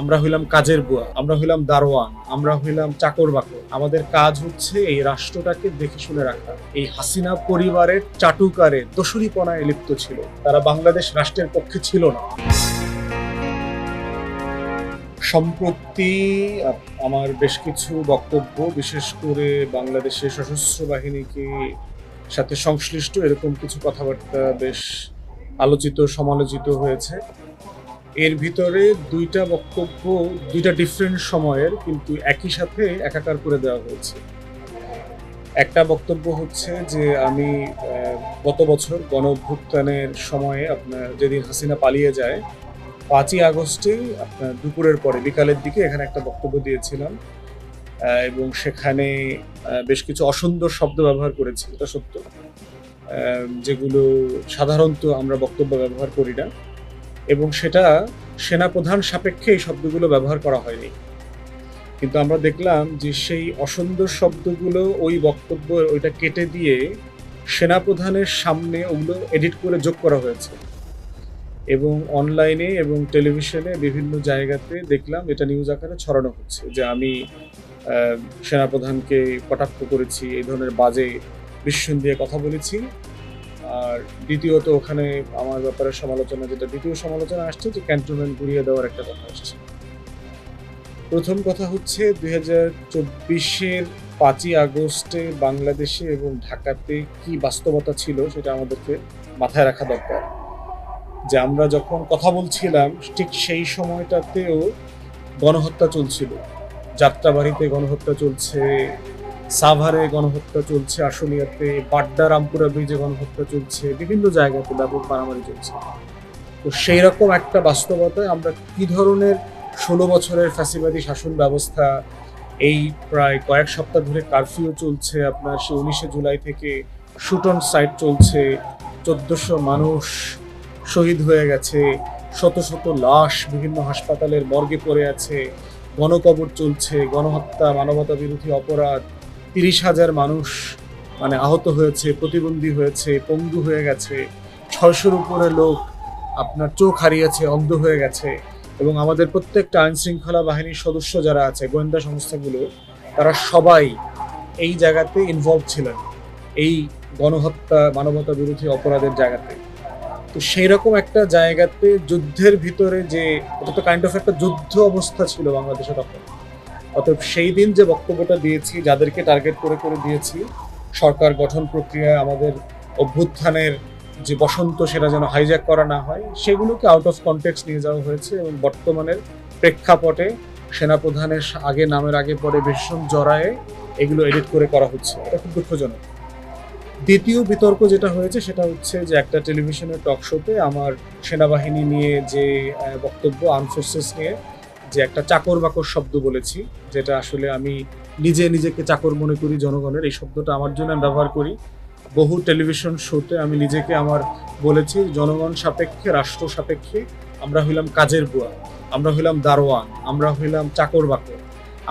আমরা হইলাম কাজের বুয়া, আমরা হইলাম দারোয়ান, আমরা হইলাম চাকর বাকর। আমাদের কাজ হচ্ছে এই রাষ্ট্রটাকে দেখে শুনে রাখা। এই হাসিনা পরিবারের চাটুকারে দোসরিপনায় লিপ্ত ছিল। তারা বাংলাদেশ রাষ্ট্রের পক্ষে ছিল না। সম্প্রতি আমার বেশ কিছু বক্তব্য, বিশেষ করে বাংলাদেশের সশস্ত্র বাহিনীকে সাথে সংশ্লিষ্ট এরকম কিছু কথাবার্তা বেশ আলোচিত, সমালোচিত হয়েছে। এর ভিতরে দুইটা বক্তব্য, দুইটা ডিফারেন্ট সময়ের, কিন্তু একই সাথে একাকার করে দেওয়া হয়েছে। একটা বক্তব্য হচ্ছে যে আমি গত বছর গণ অভ্যুত্থানের সময়ে আপনার যেদিন হাসিনা পালিয়ে যায়, পাঁচই আগস্টে আপনার দুপুরের পরে, বিকালের দিকে এখানে একটা বক্তব্য দিয়েছিলাম এবং সেখানে বেশ কিছু অসুন্দর শব্দ ব্যবহার করেছি, এটা সত্য। যেগুলো সাধারণত আমরা বক্তব্য ব্যবহার করি না। এবং সেটা সেনাপ্রধান সাপেক্ষে এই শব্দগুলো ব্যবহার করা হয়নি। কিন্তু আমরা দেখলাম যে সেই অসুন্দর শব্দগুলো ওই বক্তব্য ওইটা কেটে দিয়ে সেনাপ্রধানের সামনে ওগুলো এডিট করে যোগ করা হয়েছে। এবং অনলাইনে এবং টেলিভিশনে বিভিন্ন জায়গাতে দেখলাম এটা নিউজ আকারে ছড়ানো হচ্ছে যে আমি সেনাপ্রধানকে কটাক্ষ করেছি, এই ধরনের বাজে বিস্মন দিয়ে কথা বলেছি। আর দ্বিতীয়ত ওখানে আমার ব্যাপারে সমালোচনা, যেটা দ্বিতীয় সমালোচনা আসছে যে ক্যান্টনমেন্ট ঘুরিয়ে দেওয়ার একটা কথা আসছে প্রথম কথা হচ্ছে দুই হাজার চব্বিশের পাঁচই আগস্টে বাংলাদেশে এবং ঢাকাতে কি বাস্তবতা ছিল সেটা আমাদেরকে মাথায় রাখা দরকার। যে আমরা যখন কথা বলছিলাম, ঠিক সেই সময়টাতেও গণহত্যা চলছিল। যাত্রাবাড়িতে গণহত্যা চলছে সাভারে গণহত্যা চলছে, আশুলিয়াতে বাড্ডা, রামপুরা ব্রিজে গণহত্যা চলছে, বিভিন্ন জায়গাতে ব্যাপক মারামারি চলছে। তো সেই রকম একটা বাস্তবতায় আমরা কি ধরনের ষোলো বছরের ফ্যাসিবাদী শাসন ব্যবস্থা এই প্রায় কয়েক সপ্তাহ ধরে কারফিউ চলছে, আপনার সে উনিশে জুলাই থেকে শুটন সাইট চলছে, চোদ্দশো মানুষ শহীদ হয়ে গেছে, শত শত লাশ বিভিন্ন হাসপাতালের মর্গে পড়ে আছে, গণকবর চলছে, গণহত্যা মানবতা বিরোধী অপরাধ তিরিশ হাজার মানুষ মানে আহত হয়েছে, প্রতিবন্ধী হয়েছে, পঙ্গু হয়ে গেছে, ছয়শোর উপরে লোক আপনার চোখ হারিয়েছে, অন্ধ হয়ে গেছে। এবং আমাদের প্রত্যেকটা আইন শৃঙ্খলা বাহিনীর সদস্য যারা আছে, গোয়েন্দা সংস্থাগুলো, তারা সবাই এই জায়গাতে ইনভলভ ছিলেন। এই গণহত্যা, মানবতা বিরোধী অপরাধের জায়গাতে। তো সেই রকম একটা জায়গাতে যুদ্ধের ভিতরে যে, এটা তো কাইন্ড অফ একটা যুদ্ধ অবস্থা ছিল বাংলাদেশে তখন। অতএব সেই দিন যে বক্তব্যটা দিয়েছি, যাদেরকে টার্গেট করে করে দিয়েছি, সরকার গঠন প্রক্রিয়ায় আমাদের অভ্যুত্থানের যে বসন্ত সেটা যেন হাইজ্যাক করা না হয়, সেগুলোকে আউট অফ কনটেক্সট নিয়ে যাওয়া হয়েছে এবং বর্তমানের প্রেক্ষাপটে সেনাপ্রধানের আগে নামের আগে পরে ভীষণ জড়ায়ে এগুলো এডিট করে করা হচ্ছে। এটা খুব দুঃখজনক। দ্বিতীয় বিতর্ক যেটা হয়েছে সেটা হচ্ছে যে একটা টেলিভিশনের টক শোতে আমার সেনাবাহিনী নিয়ে যে বক্তব্য আর্ম নিয়ে যে একটা চাকর বাকর শব্দ বলেছি, যেটা আসলে আমি নিজে নিজেকে চাকর মনে করি জনগণের, এই শব্দটা আমার জন্য আমি ব্যবহার করি। বহু টেলিভিশন শোতে আমি নিজেকে আমার বলেছি, জনগণ সাপেক্ষে, রাষ্ট্র সাপেক্ষে আমরা হইলাম কাজের বুয়া, আমরা হইলাম দারোয়ান, আমরা হইলাম চাকর বাকর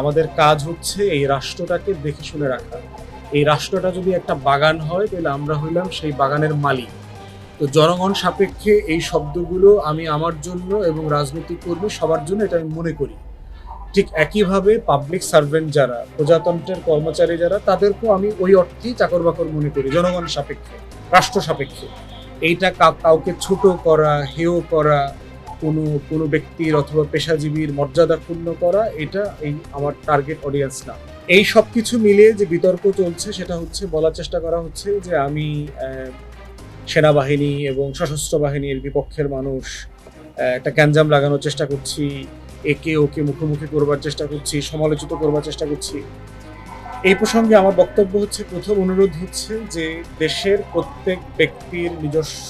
আমাদের কাজ হচ্ছে এই রাষ্ট্রটাকে দেখে শুনে রাখা। এই রাষ্ট্রটা যদি একটা বাগান হয়, তাহলে আমরা হইলাম সেই বাগানের মালিক। তো জনগণ সাপেক্ষে এই শব্দগুলো আমি আমার জন্য এবং রাজনৈতিক কর্মী সবার জন্য এটা আমি মনে করি। ঠিক একইভাবে পাবলিক সার্ভেন্ট যারা, প্রজাতন্ত্রের কর্মচারী যারা, তাদেরকেও আমি ওই অর্থেই চাকর বাকর মনে করি, জনগণ সাপেক্ষে, রাষ্ট্র সাপেক্ষে। এইটা কাউকে ছোট করা, হেয় করা, কোনো কোনো ব্যক্তির অথবা পেশাজীবীর মর্যাদা ক্ষুণ্ণ করা, এটা এই আমার টার্গেট অডিয়েন্স না। এই সব কিছু মিলিয়ে যে বিতর্ক চলছে, সেটা হচ্ছে বলার চেষ্টা করা হচ্ছে যে আমি সেনাবাহিনী এবং সশস্ত্র বাহিনীর বিপক্ষের মানুষ একটা গ্যাঞ্জাম লাগানোর চেষ্টা করছি, একে ওকে মুখোমুখি করবার চেষ্টা করছি, সমালোচিত করবার চেষ্টা করছি। এই প্রসঙ্গে আমার বক্তব্য হচ্ছে, প্রথম অনুরোধ হচ্ছে যে দেশের প্রত্যেক ব্যক্তির নিজস্ব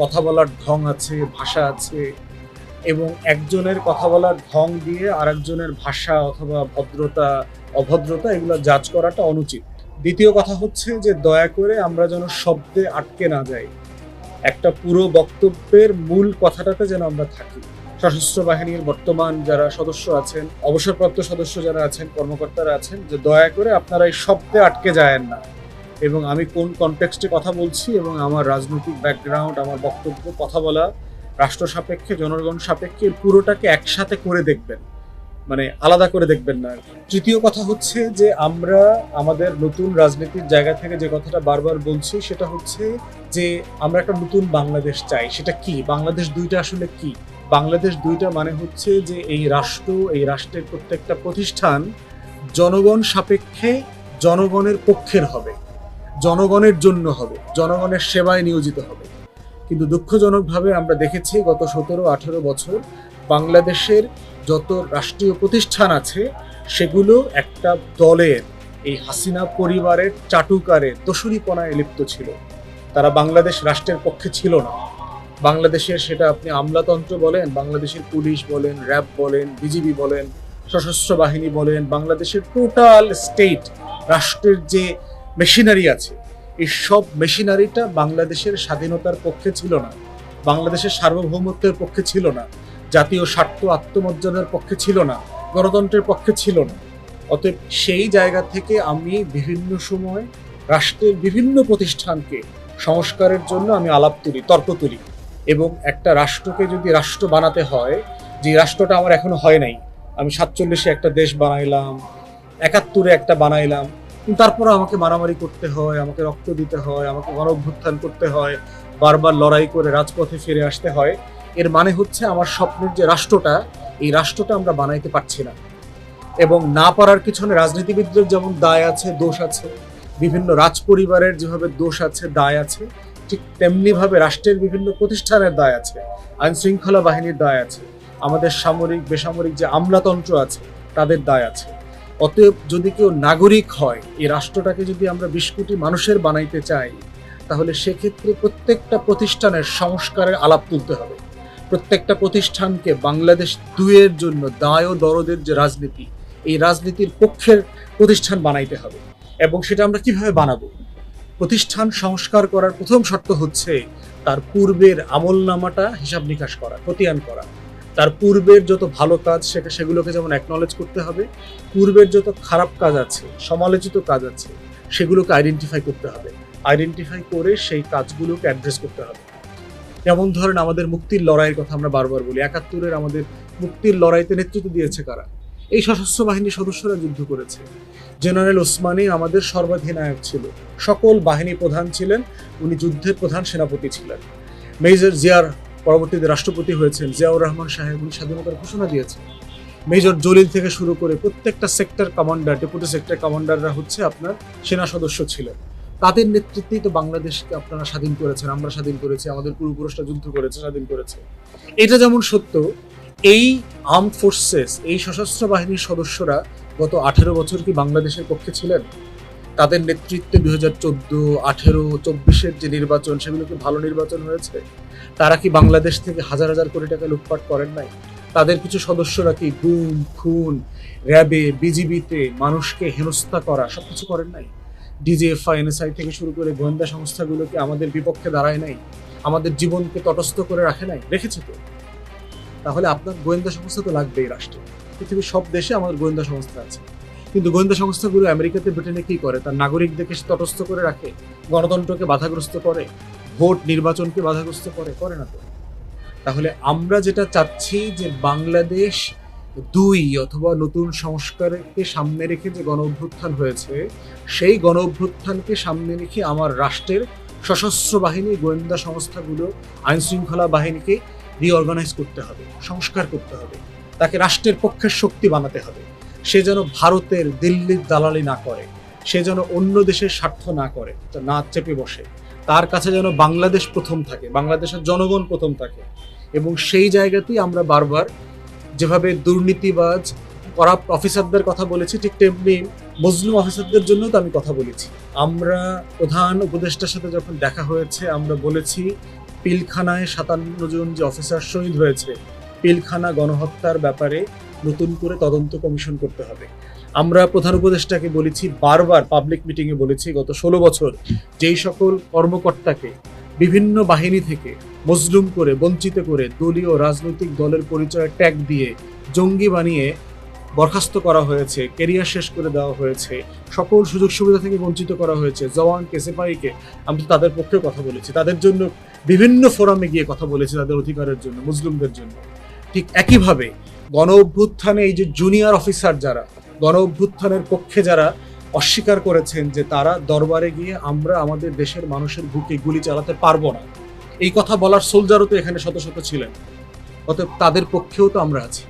কথা বলার ঢং আছে, ভাষা আছে এবং একজনের কথা বলার ঢং দিয়ে আরেকজনের ভাষা অথবা ভদ্রতা, অভদ্রতা এগুলো জাজ করাটা অনুচিত। দ্বিতীয় কথা হচ্ছে যে দয়া করে আমরা যেন শব্দে আটকে না যাই। একটা পুরো বক্তব্যের মূল কথাটাতে যেন আমরা থাকি। সশস্ত্র বাহিনীর বর্তমান যারা সদস্য আছেন, অবসরপ্রাপ্ত সদস্য যারা আছেন, কর্মকর্তারা আছেন, যে দয়া করে আপনারা এই শব্দে আটকে যায়েন না। এবং আমি কোন কনটেক্সটে কথা বলছি এবং আমার রাজনৈতিক ব্যাকগ্রাউন্ড আমার বক্তব্য, কথা বলা, রাষ্ট্র সাপেক্ষে, জনগণ সাপেক্ষে পুরোটাকে একসাথে করে দেখবেন। মানে আলাদা করে দেখবেন না তৃতীয় কথা হচ্ছে যে আমরা আমাদের নতুন রাজনীতির জায়গা থেকে যে কথাটা বারবার বলছি, সেটা হচ্ছে যে আমরা একটা নতুন বাংলাদেশ চাই। সেটা কি? বাংলাদেশ দুইটা আসলে কি? বাংলাদেশ দুইটা মানে হচ্ছে যে এই রাষ্ট্র, এই রাষ্ট্রের প্রত্যেকটা প্রতিষ্ঠান জনগণ সাপেক্ষে জনগণের পক্ষের হবে, জনগণের জন্য হবে, জনগণের সেবায় নিয়োজিত হবে। কিন্তু দুঃখজনকভাবে আমরা দেখেছি গত সতেরো আঠেরো বছর বাংলাদেশের যত রাষ্ট্রীয় প্রতিষ্ঠান আছে, সেগুলো একটা দলের, এই হাসিনা পরিবারের চাটুকারে, দোসরিপনায় লিপ্ত ছিল। তারা বাংলাদেশ রাষ্ট্রের পক্ষে ছিল না। বাংলাদেশের সেটা আপনি আমলাতন্ত্র বলেন, বাংলাদেশের পুলিশ বলেন, র্যাব বলেন, বিজিবি বলেন, সশস্ত্র বাহিনী বলেন, বাংলাদেশের টোটাল স্টেট, রাষ্ট্রের যে মেশিনারি আছে, এই সব মেশিনারিটা বাংলাদেশের স্বাধীনতার পক্ষে ছিল না। বাংলাদেশের সার্বভৌমত্বের পক্ষে ছিল না। জাতীয় স্বার্থ আত্মমর্যাদার পক্ষে ছিল না, গণতন্ত্রের পক্ষে ছিল না। অতএব সেই জায়গা থেকে আমি বিভিন্ন সময় রাষ্ট্রের বিভিন্ন প্রতিষ্ঠানকে সংস্কারের জন্য আমি আলাপ তুলি, তর্ক তুলি এবং একটা রাষ্ট্রকে যদি রাষ্ট্র বানাতে হয়, যে রাষ্ট্রটা আমার এখনও হয় নাই, আমি সাতচল্লিশে একটা দেশ বানাইলাম, একাত্তরে একটা বানাইলাম, তারপরে আমাকে মারামারি করতে হয়, আমাকে রক্ত দিতে হয়, আমাকে গণ করতে হয়, বারবার লড়াই করে রাজপথে ফিরে আসতে হয় এর মানে হচ্ছে আমার স্বপ্নের যে রাষ্ট্রটা, এই রাষ্ট্রটা আমরা বানাইতে পারছি না। এবং না পারার পিছনে রাজনীতিবিদদের যেমন দায় আছে, দোষ আছে, বিভিন্ন রাজ পরিবারের যেভাবে দোষ আছে, দায় আছে, ঠিক তেমনিভাবে রাষ্ট্রের বিভিন্ন প্রতিষ্ঠানের দায় আছে আইন শৃঙ্খলা বাহিনীর দায় আছে, আমাদের সামরিক, বেসামরিক যে আমলাতন্ত্র আছে, তাদের দায় আছে। অতএব যদি কেউ নাগরিক হয়, এই রাষ্ট্রটাকে যদি আমরা বিশ কোটি মানুষের বানাইতে চাই, তাহলে সেক্ষেত্রে প্রত্যেকটা প্রতিষ্ঠানের সংস্কারের আলাপ তুলতে হবে। প্রত্যেকটা প্রতিষ্ঠানকে বাংলাদেশ দুয়ের জন্য দায় ও দরদের যে রাজনীতি, এই রাজনীতির পক্ষের প্রতিষ্ঠান বানাইতে হবে। এবং সেটা আমরা কীভাবে বানাবো? প্রতিষ্ঠান সংস্কার করার প্রথম শর্ত হচ্ছে তার পূর্বের আমল নামাটা হিসাব নিকাশ করা, খতিয়ান করা। তার পূর্বের যত ভালো কাজ সেটা সেগুলোকে যেমন অ্যাকনলেজ করতে হবে, পূর্বের যত খারাপ কাজ আছে, সমালোচিত কাজ আছে, সেগুলোকে আইডেন্টিফাই করতে হবে। আইডেন্টিফাই করে সেই কাজগুলোকে অ্যাড্রেস করতে হবে। যেমন ধরেন আমাদের মুক্তির লড়াইয়ের কথা আমরা বারবার বলি, একাত্তরের আমাদের মুক্তির লড়াইতে নেতৃত্ব দিয়েছে কারা? এই সশস্ত্র বাহিনীর সদস্যরা যুদ্ধ করেছে। জেনারেল ওসমানী আমাদের সর্বাধিনায়ক ছিল। সকল বাহিনী প্রধান ছিলেন, উনি যুদ্ধের প্রধান সেনাপতি ছিলেন। মেজর জিয়ার পরবর্তীতে রাষ্ট্রপতি হয়েছেন জিয়াউর রহমান সাহেব, উনি স্বাধীনতার ঘোষণা দিয়েছেন। মেজর জলিল থেকে শুরু করে প্রত্যেকটা সেক্টর কমান্ডার ডেপুটি সেক্টর কমান্ডাররা হচ্ছে আপনার সেনা সদস্য ছিলেন। তাদের নেতৃত্বেই তো বাংলাদেশকে আপনারা স্বাধীন করেছেন, আমরা স্বাধীন করেছি, আমাদের পূর্বপুরুষরা যুদ্ধ করেছে, স্বাধীন করেছে। এটা যেমন সত্য, এই আর্ম ফোর্সেস এই সশস্ত্র বাহিনীর সদস্যরা গত আঠেরো বছর কি বাংলাদেশের পক্ষে ছিলেন? তাদের নেতৃত্বে দুই হাজার চোদ্দ, আঠেরো, চব্বিশের যে নির্বাচন, সেগুলো কি ভালো নির্বাচন হয়েছে? তারা কি বাংলাদেশ থেকে হাজার হাজার কোটি টাকা লুটপাট করেন নাই? তাদের কিছু সদস্যরা কি গুম, খুন, র্যাবে, বিজিবিতে মানুষকে হেনস্থা করা, সবকিছু করেন নাই? ডিজিএফআই এনএসআই থেকে শুরু করে গোয়েন্দা সংস্থাগুলোকে আমাদের বিপক্ষে দাঁড়ায় নাই, আমাদের জীবনকে তটস্থ করে রাখে নাই, রেখেছে তো তাহলে আপনার গোয়েন্দা সংস্থা তো লাগবে এই রাষ্ট্রে। পৃথিবীর সব দেশে আমাদের গোয়েন্দা সংস্থা আছে। কিন্তু গোয়েন্দা সংস্থাগুলো আমেরিকাতে ব্রিটেনে কি করে? তার নাগরিকদেরকে তটস্থ করে রাখে, গণতন্ত্রকে বাধাগ্রস্ত করে, ভোট নির্বাচনকে বাধাগ্রস্ত করে করে না তো? তাহলে আমরা যেটা চাচ্ছি যে বাংলাদেশ দুই অথবা নতুন সংস্কারকে সামনে রেখে যে গণ অভ্যুত্থান হয়েছে, সেই গণ অভ্যুত্থানকে সামনে রেখে আমার রাষ্ট্রের সশস্ত্র বাহিনী, গোয়েন্দা সংস্থাগুলো আইন শৃঙ্খলা বাহিনীকে রিঅর্গানাইজ করতে হবে, সংস্কার করতে হবে। তাকে রাষ্ট্রের পক্ষের শক্তি বানাতে হবে। সে যেন ভারতের দিল্লির দালালি না করে, সে যেন অন্য দেশের স্বার্থ না করে না চেপে বসে। তার কাছে যেন বাংলাদেশ প্রথম থাকে, বাংলাদেশের জনগণ প্রথম থাকে। এবং সেই জায়গাতেই আমরা বারবার যেভাবে দুর্নীতিবাজ করাপ্ট অফিসারদের কথা বলেছি, ঠিক তেমনি মজলুম অফিসারদের জন্য তো আমি কথা বলেছি। আমরা প্রধান উপদেষ্টার সাথে যখন দেখা হয়েছে, আমরা বলেছি, পিলখানায় সাতান্ন জন যে অফিসার শহীদ হয়েছে, পিলখানা গণহত্যার ব্যাপারে নতুন করে তদন্ত কমিশন করতে হবে। আমরা প্রধান উপদেষ্টাকে বলেছি, বারবার পাবলিক মিটিংয়ে বলেছি গত ষোলো বছর, যেই সকল কর্মকর্তাকে বিভিন্ন বাহিনী থেকে মজলুম করে, বঞ্চিত করে দলীয় রাজনৈতিক দলের পরিচয় ট্যাগ দিয়ে জঙ্গি বানিয়ে বরখাস্ত করা হয়েছে কেরিয়ার শেষ করে দেওয়া হয়েছে, সকল সুযোগ সুবিধা থেকে বঞ্চিত করা হয়েছে। জওয়ানকে সেপাইকে আমি তো তাদের পক্ষেও কথা বলেছি। তাদের জন্য বিভিন্ন ফোরামে গিয়ে কথা বলেছি তাদের অধিকারের জন্য, মুসলিমদের জন্য। ঠিক একইভাবে গণ অভ্যুত্থানে এই যে জুনিয়র অফিসার যারা গণ অভ্যুত্থানের পক্ষে যারা অস্বীকার করেছেন যে তারা দরবারে গিয়ে আমরা আমাদের দেশের মানুষের বুকে গুলি চালাতে পারব না। এই কথা বলার সোলজারও তো এখানে শত শত ছিলেন। অতএব তাদের পক্ষেও তো আমরা আছি।